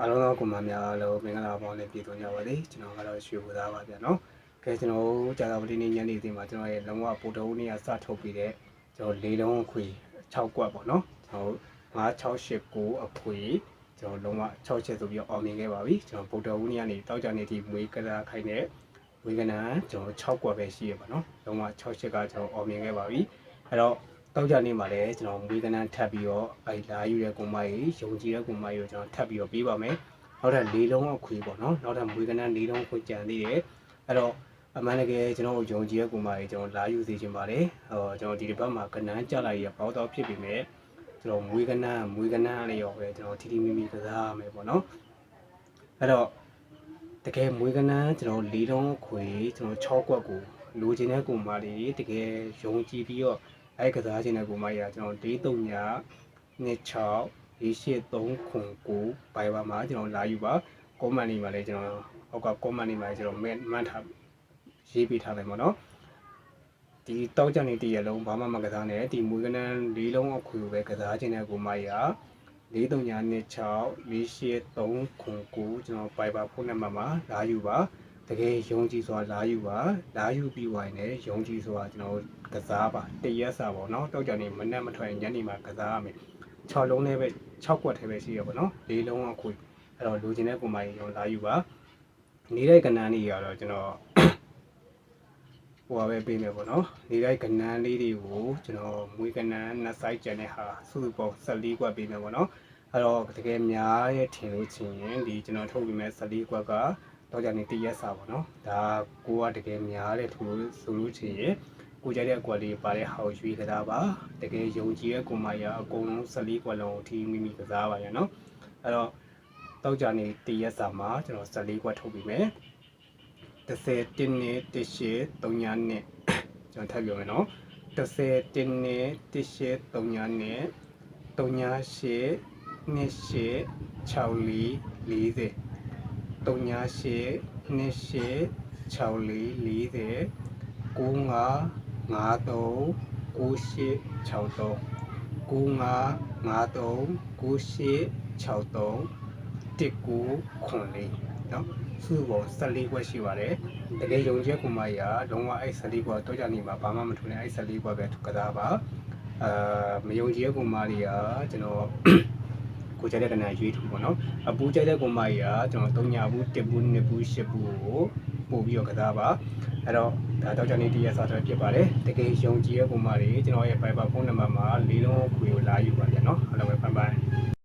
အားလုံးသောကွန်မန့်များအားလုံးမင်္ဂလာပေါင်းနဲ့ပြည်သွင်းကြပါသည်ကျွန်တော်ကတော့ရွှေဘူသားပါဗျာနော်ကဲကျွန်တော်တို့ကြာသာပတိနေ့ညနေစီမှာကျွန်တော်ရဲ့လုံးဝပိုတော်ဦးနေ့ကစထုတ်ပြီးတဲ့ကျွန်တော်လေးလုံးအခွေ6ကွက်ပေါ့နော်ကျွန်တော်9689အခွေကျွန်တော်လုံးဝ6ချက်ဆိုပြီးတော့အောင်မြင်ခဲ့ပါပြီကျွန်တော်ပိုတော်ဦးနေ့ကနေတောက်ကြနေသည့်မွေးကလာခိုင်တဲ့ဝေကနာကျွန်တော်6ကွက်ပဲရှိရပါနော်လုံးဝ6ချက်ကကျွန်တော်အောင်မြင်ခဲ့ပါပြီအဲ့တော့ တောက်ကြနေမှာလည်းကျွန်တော်မွေးကနန်းထပ်ပြီးတော့အဲလာယူတဲ့ကွန်မကြီးယုံကြည်တဲ့ကွန်မကြီးကိုကျွန်တော်ထပ်ပြီးတော့ပေးပါမယ်နောက်ထပ်၄လုံးအခွေပေါ့နော်နောက်ထပ်မွေးကနန်း၄လုံးခွေကြံသေးတယ်အဲ့တော့အမှန်တကယ်ကျွန်တော်ယုံကြည်တဲ့ကွန်မကြီးကျွန်တော်လာယူစေချင်ပါတယ်ဟောကျွန်တော်ဒီတစ်ပတ်မှာကနန်းကြလိုက်ရပေါတော့ဖြစ်ပြီမဲ့ကျွန်တော်မွေးကနန်းမွေးကနန်းလေးရောပဲကျွန်တော်ထီထီမီမီကစားရမယ်ပေါ့နော်အဲ့တော့တကယ်မွေးကနန်းကျွန်တော်၄လုံးခွေကျွန်တော်6ကွက်ကိုလိုချင်တဲ့ကွန်မလေးတကယ်ယုံကြည်ပြီးတော့ အဲ့ကစားခြင်းတဲ့ကိုမကြီးကကျွန်တော်၄3ည26 4839ဘိုင်ဘာမှာကျွန်တော်လာယူပါကွန်မန့်လေးမှာလည်းကျွန်တော်ဟောက်ကကွန်မန့်လေးမှာကျွန်တော်မှတ်ထားရေးပေးထားတယ်ပေါ့နော်ဒီတောက်ကြနေတရလုံးဘာမှမကစားနဲ့ဒီမွေးကနန်း၄လုံးအခွေကိုပဲကစားခြင်းတဲ့ကိုမကြီးက၄3ည26 4839ကျွန်တော်ဘိုင်ဘာဖုန်းနံပါတ်မှာလာယူပါ တကယ်ယုံကြည်စွာလာယူပါလာယူပြီးဝိုင်းနဲ့ယုံကြည်စွာကျွန်တော်ကစားပါတရက်စာပေါ့နော်တောက်ကြနေမနဲ့မထွက်ညနေမှာကစားရမယ်6လုံးနဲ့ပဲ6ကွက်ထဲပဲရှိရပါတော့၄လုံးအခွေအဲ့တော့လိုချင်တဲ့ပုံမှန်ရောလာယူပါနေတဲ့ကဏ္ဍလေးကတော့ကျွန်တော်ဟိုပါပဲပေးမယ်ပေါ့နော်နေတဲ့ကဏ္ဍလေးတွေကိုကျွန်တော်မွေးကဏ္ဍနှစ်စိုက်ကျန်တဲ့ဟာစုစုပေါင်း14ကွက်ပေးမယ်ပေါ့နော်အဲ့တော့တကယ်များရဲ့ထင်လို့ချင်းရင်ဒီကျွန်တော်ထုတ်ပြီးမဲ့14ကွက်က တော့ကြနေတရက်စာပေါ့နော်ဒါကိုကတကယ်များတဲ့ထူလို့ဆိုလို့ချင်းရင်ကိုကြတဲ့အကွက်လေးပါတဲ့ဟာကိုရွေးကစားပါတကယ်ယုံကြည်တဲ့ကိုမရအကုန်လုံး14ကွက်လုံးအထိမိမိကစားပါရနော်အဲ့တော့တောက်ကြနေတရက်စာမှာကျွန်တော်14ကွက်ထုတ်ပြီးမယ်30တင်းနဲ့တစ်ရှည်3ညာနဲ့ကျွန်တော်ထပ်ပြောမယ်နော်30တင်းနဲ့တစ်ရှည်3ညာနဲ့3ညာရှည်နှစ်ရှည်6လီ40 38 28 64 40 95 53 98 63 19နော်စုစုပေါင်း14ခွက်ရှိပါတယ်တကယ်ယုံကြည်ကူမကြီးကလုံးဝအဲ့14ခွက်တော့ကြနေမှာဘာမှမထူနဲ့အဲ့14ခွက်ပဲကစားပါအာမယုံကြည်ကူမကြီးကကျွန်တော် ကိုကြတဲ့ကနရွေးထူပေါ့နော်အပူကြတဲ့ကူမကြီးကကျွန်တော်3ညာဘူး1ဘူး2ဘူး10ဘူးကိုပို့ပြီးတော့ကစားပါအဲ့တော့ဒါတော့ကျွန်တော်ဒီရက်စားတော့ဖြစ်ပါတယ်တကယ်ယုံကြည်ရဲ့ပုံမှန်တွေကျွန်တော်ရဲ့ Viber ဖုန်းနံပါတ်မှာလေးလုံးခွေကိုလာယူပါဗျာနော်အားလုံးပဲဖန်ပန်